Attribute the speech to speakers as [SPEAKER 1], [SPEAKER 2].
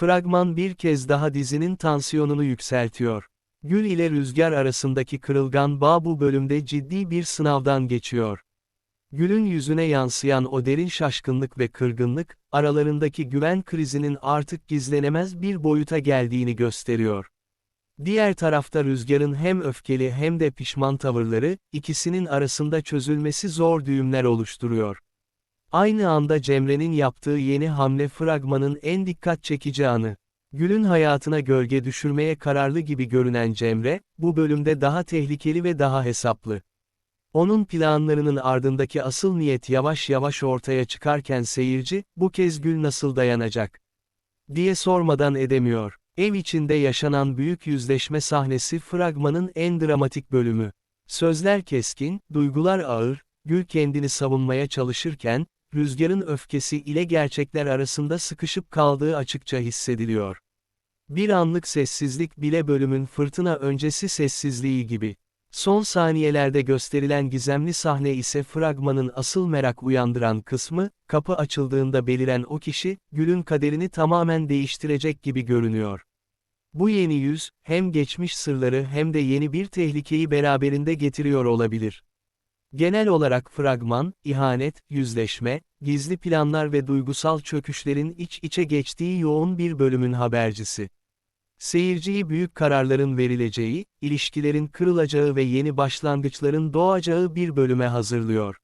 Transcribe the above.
[SPEAKER 1] Fragman bir kez daha dizinin tansiyonunu yükseltiyor. Gül ile Rüzgar arasındaki kırılgan bağ bu bölümde ciddi bir sınavdan geçiyor. Gül'ün yüzüne yansıyan o derin şaşkınlık ve kırgınlık, aralarındaki güven krizinin artık gizlenemez bir boyuta geldiğini gösteriyor. Diğer tarafta Rüzgar'ın hem öfkeli hem de pişman tavırları, ikisinin arasında çözülmesi zor düğümler oluşturuyor. Aynı anda Cemre'nin yaptığı yeni hamle fragmanın en dikkat çekici anı. Gül'ün hayatına gölge düşürmeye kararlı gibi görünen Cemre, bu bölümde daha tehlikeli ve daha hesaplı. Onun planlarının ardındaki asıl niyet yavaş yavaş ortaya çıkarken seyirci, bu kez Gül nasıl dayanacak? diye sormadan edemiyor. Ev içinde yaşanan büyük yüzleşme sahnesi fragmanın en dramatik bölümü. Sözler keskin, duygular ağır, Gül kendini savunmaya çalışırken, rüzgarın öfkesi ile gerçekler arasında sıkışıp kaldığı açıkça hissediliyor. Bir anlık sessizlik bile bölümün fırtına öncesi sessizliği gibi. Son saniyelerde gösterilen gizemli sahne ise fragmanın asıl merak uyandıran kısmı, kapı açıldığında beliren o kişi, Gül'ün kaderini tamamen değiştirecek gibi görünüyor. Bu yeni yüz, hem geçmiş sırları hem de yeni bir tehlikeyi beraberinde getiriyor olabilir. Genel olarak fragman, ihanet, yüzleşme, gizli planlar ve duygusal çöküşlerin iç içe geçtiği yoğun bir bölümün habercisi. Seyirciyi büyük kararların verileceği, ilişkilerin kırılacağı ve yeni başlangıçların doğacağı bir bölüme hazırlıyor.